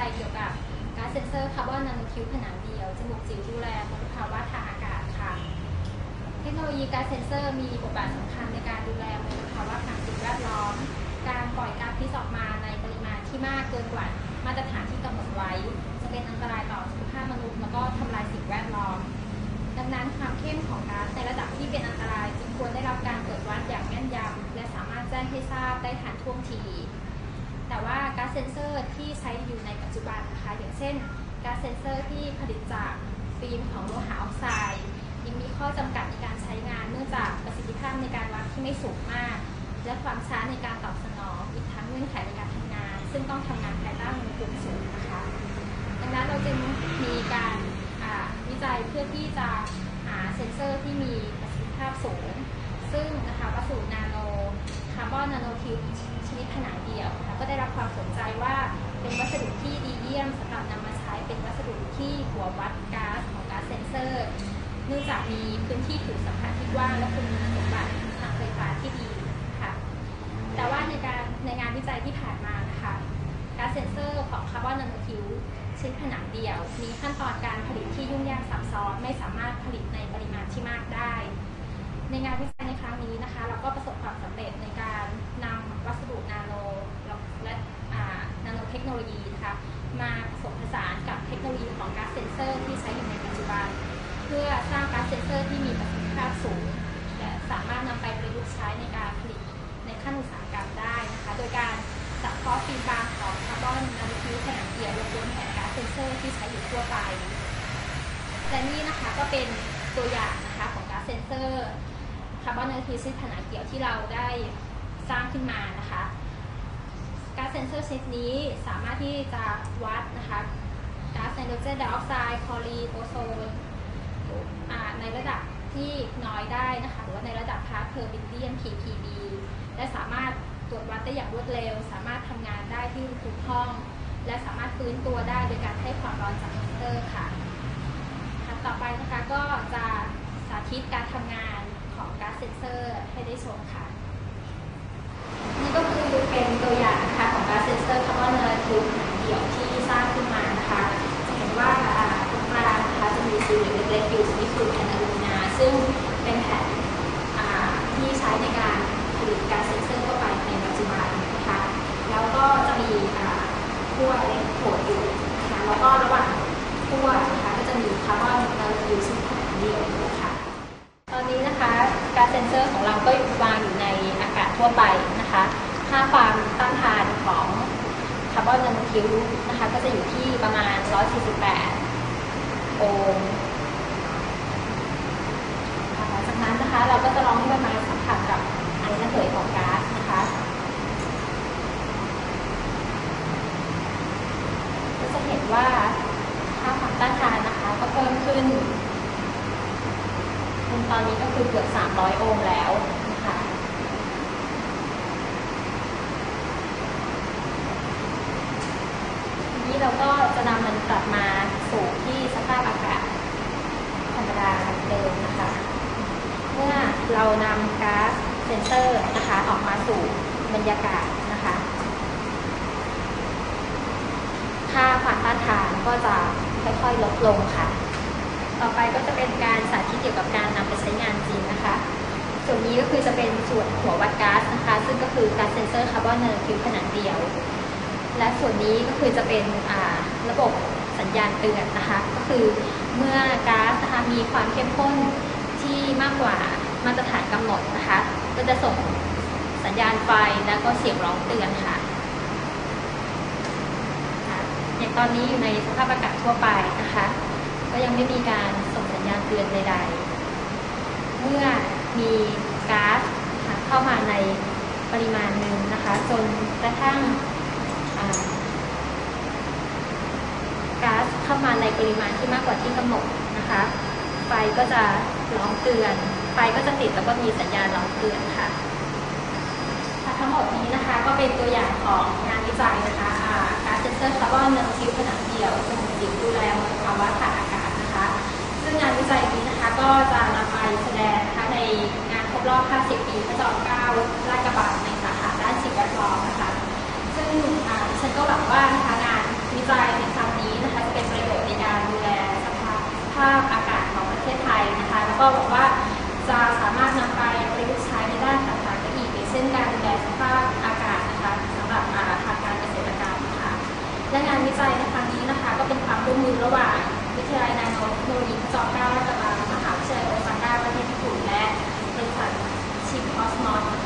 ัยเกี่ยวกับการเซ็นเซอร์คาร์บอนนาโนคิวผนังเดียวจมูกจิ๋วดูแลพลภาวะทางอากาศค่ะ เทคโนโลยีการเซ็นเซอร์มีบทบาทสำคัญในการดูแลมลภาวะทางสิ่งแวดล้อม การปล่อยก๊าซพิษออกมาในปริมาณที่มากเกินกว่ามาตรฐานที่กำหนดไว้ จะเป็นอันตรายต่อสุขภาพมนุษย์แล้วก็ทำลายสิ่งแวดล้อม ดังนั้นความเข้มของก๊าซในระดับที่เป็นอันตรายจึงควรได้รับการตรวจวัดอย่างแม่นยำและสามารถแจ้งให้ทราบได้ทันท่วงที ซเซนเซอร์ที่ใช้อยู่ในปัจจุบันนะคะ อย่างเช่นก๊าซเซนเซอร์ที่ผลิตจากฟิล์มของโลหะออกไซด์ยังมีข้อจำกัดในการใช้งานเนื่องจากประสิทธิภาพในการวัดที่ไม่สูงมาก และความช้าในการตอบสนอง อีกทั้งเงื่อนไขในการทำงาน ซึ่งต้องทำงานภายใต้อุณหภูมิสูงนะคะดังนั้นเราจึงมีการวิจัยเพื่อที่จะหาเซนเซอร์ที่มีประสิทธิภาพสูง ซึ่งนะคะวัสดุนาโนคาร์บอนนาโนทิว บ์ชนิดเดียวนะคะก็ได้รับความสนใจว่าเป็นวัสดุที่ดีเยี่ยมสำหรับนำมาใช้เป็นวัสดุที่หัววัดก๊าซของก๊าซเซนเซอร์ เนื่องจากมีพื้นที่ผิวสัมผัสที่กว้างและคุณสมบัติทางไฟฟ้าที่ดีค่ะแต่ว่าในการในงานวิจัยที่ผ่านมานะคะก๊าซเซนเซอร์ของคาร์บอนนาโนทิวชิ้นผนังเดียว มีขั้นตอนการผลิตที่ยุ่งยากซับซ้อนไม่สามารถผลิตในปริมาณที่มากได้ ในงานวิจัยในครั้งนี้นะคะ เราก็ประสบความสำเร็จในการ นำวัสดุนาโนและนาโนเทคโนโลยีนะคะมาผสมผสานกับเทคโนโลยีของก๊าซเซนเซอร์ที่ใช้อยู่ในปัจจุบัน เพื่อสร้างก๊าซเซนเซอร์ที่มีประสิทธิภาพสูง และสามารถนำไปประยุกต์ใช้ในการผลิตในขั้นอุตสาหกรรมได้นะคะ โดยการจับเคราะฟิล์มบางของคาร์บอนนาโนทิวขนาดเดียวลงบนแผ่นก๊าซเซนเซอร์ที่ใช้อยู่ทั่วไปและนี่นะคะก็เป็นตัวอย่างนะคะของก๊าซเซนเซอร์คาร์บอนนาโนทิวบ์ชนิดผนังเกี่ยวที่เราได้ สร้างขึ้นมานะคะก๊าซเซนเซอร์ชนิดนี้สามารถที่จะวัดนะคะก๊าซไนโตรเจนไดออกไซด์คลอรีนโอโซนในระดับที่น้อยได้นะคะหรือว่าในระดับพาร์ทเพอร์บิลเลียน ppb และสามารถตรวจวัดได้อย่างรวดเร็ว สามารถทำงานได้ที่ทุกห้อง และสามารถฟื้นตัวได้โดยการให้ความร้อนจากมอเตอร์ค่ะคต่อไปนะคะก็จะสาธิตการทำงานของก๊าซเซนเซอร์ให้ได้ชมค่ะ คือเป็นตัวอย่างนะคะของกาซเซนเซอร์คาร์บอนเนาโนทิวบ์เดี่ยวที่สร้างขึ้นมานะคะ จะเห็นว่าตรงกลางนะคะจะมีสีเหลี่ยมเล็กๆอยู่นี่คือแผ่นอลูมิเนียมซึ่งเป็นแผ่นที่ใช้ในการผลิตกาซเซนเซอร์ทั่วไปในปัจจุบันนะคะ แล้วก็จะมีขั้วเล็กโผล่อยู่นะคะแล้วก็ระหว่างขั้วนะคะก็จะมีคาร์บอนเนาโนทิวบ์ซึ่งขนาดเดียวนะคะตอนนี้นะคะกาซเซนเซอร์ของเราก็วางอยู่ในอากาศทั่วไปนะคะ ค่าความต้านทานของคาร์บอนนาโนทิวนะคะก็จะอยู่ที่ประมาณ 148 โอห์มหลังจากนั้นนะคะเราก็จะลองให้มันมาสัมผัสกับไอระเหยของก๊าซนะคะก็จะเห็นว่าค่าความต้านทานนะคะก็เพิ่มขึ้นตอนนี้ก็คือเกือบ 300 โอห์มแล้วนะคะทีนี้เราก็ จะนำมันกลับมาสู่ที่สภาพอากาศธรรมดาเดิมนะคะ เมื่อเรานำก๊าซเซนเซอร์นะคะออกมาสู่บรรยากาศนะคะ ค่าความต้านทานก็จะค่อยๆลดลงค่ะ ต่อไปก็จะเป็นการสาธิตเกี่ยวกับการนำไปใช้งานจริงนะคะ ส่วนนี้ก็คือจะเป็นส่วนหัววัดก๊าซนะคะ ซึ่งก็คือก๊าซเซนเซอร์คาร์บอนเนาโนทิวขนาดเดียว และส่วนนี้ก็คือจะเป็นระบบสัญญาณเตือนนะคะ ก็คือเมื่อก๊าซนะคะมีความเข้มข้นที่มากกว่ามาตรฐานกำหนดนะคะ ก็จะส่งสัญญาณไฟแล้วก็เสียงร้องเตือนค่ะอย่างตอนนี้อยู่ในสภาพอากาศทั่วไปนะคะ ก็ยังไม่มีการส่งสัญญาณเตือนใดๆ เมื่อมีก๊าซเข้ามาในปริมาณหนึ่งนะคะ จนกระทั่ง ก๊าซเข้ามาในปริมาณที่มากกว่าที่กำหนดนะคะ ไฟก็จะร้องเตือน ไฟก็จะติดแล้วก็มีสัญญาณร้องเตือนค่ะ ทั้งหมดนี้นะคะก็เป็นตัวอย่างของงานวิจัยนะคะอ่าก๊าซเซนเซอร์คาร์บอนนาโนทิวผนังเดี่ยวสมุนดิบดูแลมลภาวะขาดอากาศนะคะ ซึ่งงานวิจัยนี้นะคะก็จะนำไปแสดงนะคะในงานครบรอบ 50 ปีพระจอมเกล้าราชกระบัง จะสามารถนำไปประยุกต์ใช้ในด้านต่างๆได้อีกเช่นการดูแลสภาพอากาศนะคะสำหรับทางการเกษตรกรรมค่ะและงานวิจัยในครั้งนี้นะคะก็เป็นความร่วมมือระหว่างวิทยาลัยนาโนเทคโนโลยีจอมเการาชบัร์มหาวิทยาลัยโอซาก้าประเทศญี่ปุ่นและบริษัทชิปคอสมอส